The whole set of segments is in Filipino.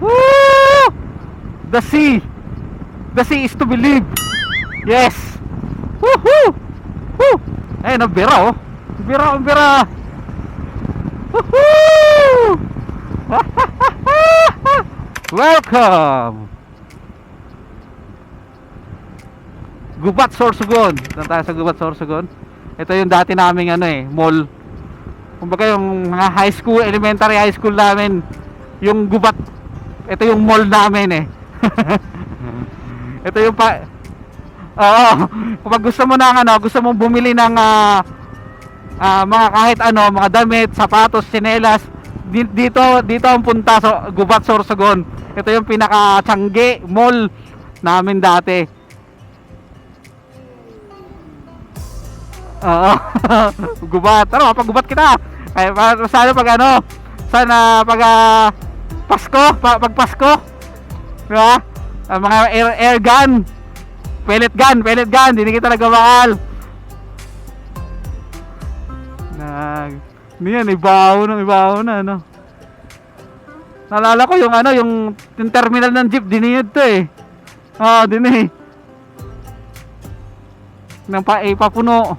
Woo! The sea. The sea is to believe. Yes. Woohoo! Woo! Eh, nabira oh. Bira, bira. Woohoo! Welcome. Gubat Sorsogon. Saan tayo sa Gubat Sorsogon? Ito yung dati naming ano eh, mall. Kumbaga yung mga high school, elementary high school namin, yung Gubat, ito yung mall namin eh. ito yung pa, Oo, kapag gusto mo ng ano, gusto mong bumili ng ah, ah, mga kahit ano, mga damit, sapatos, tsinelas, di- dito dito ang punta sa Gubat Sorsogon. Ito yung pinaka Tiangge Mall namin dati. Oo. gubat. Ano, pag-gubat kita. Ay, sana pag ano, sana pag ah, Pasko, pa, pag Pasko. Di ba? Ah, mga air, air gun. Pellet gun, pellet gun, hindi kita nagmamahal. Nag Niyan, ibaho na, ibaho na, ano. Naalala ko yung ano, yung, yung terminal ng jeep, diniyod to eh. Oo, din eh. Nang pa, eh, papuno.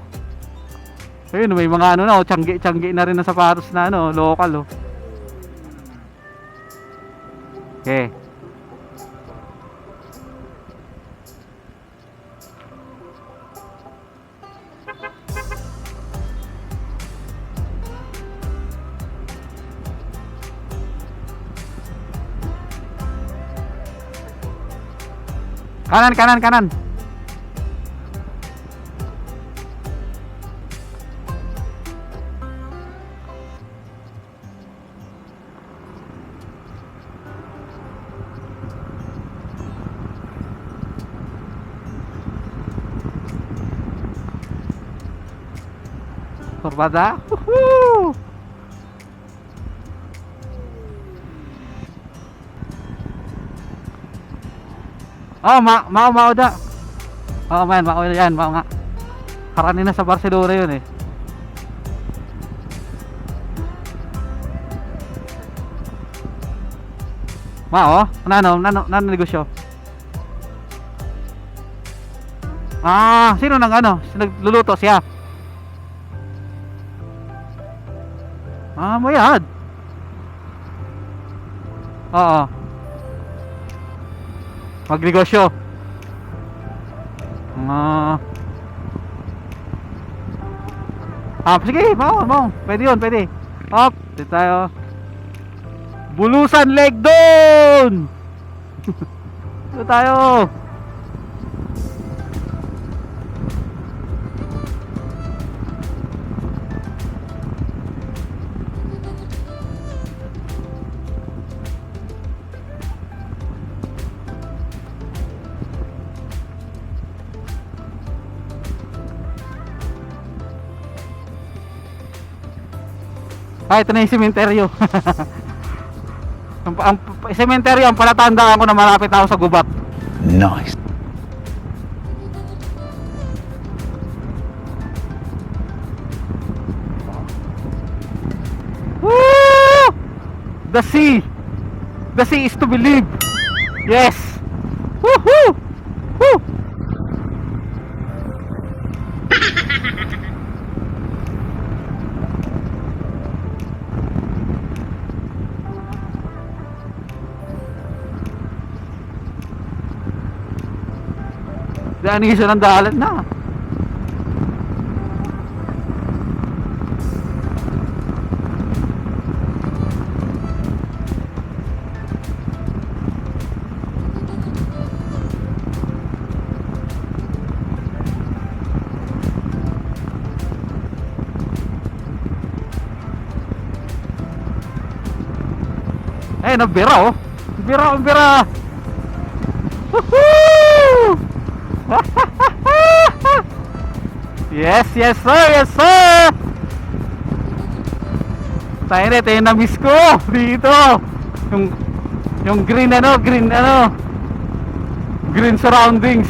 Ayun, may mga ano na, oh, tiyanggi na rin na sapatos na ano, local oh. Okay. Kanan, kanan, kanan. Korbada. Woohoo! Oh, ma mao mao da. Oh, man, mao yan, mao nga. Karani na sa Barcelona yun eh. Mao, nano, nano, nano negosyo? Ah, sino nang ano? Nagluluto siya. Ah, bayad. Oo. Magnegosyo. Ah. Ah, sige, mau, mau. Pwede yun, pwede. Up, dito tayo. Bulusan leg doon! Dito tayo. Ah, ito na yung sementeryo. ang, ang, sementeryo ang palatandaan ko na malapit ako sa gubat. Nice. Woo! The sea. The sea is to believe. Yes. Daan isa ng dalan na. Eh, nabira oh. Bira, bira. Woohoo! yes, yes sir, yes sir. Tayo na, ito yung na-miss ko dito. Yung, yung green ano, green ano. Green surroundings.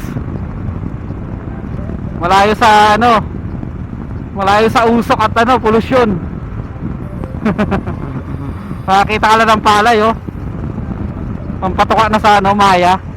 Malayo sa ano. Malayo sa usok at ano, pollution. Makakita ka lang ng palay oh. Pampatuka na sa ano, Maya.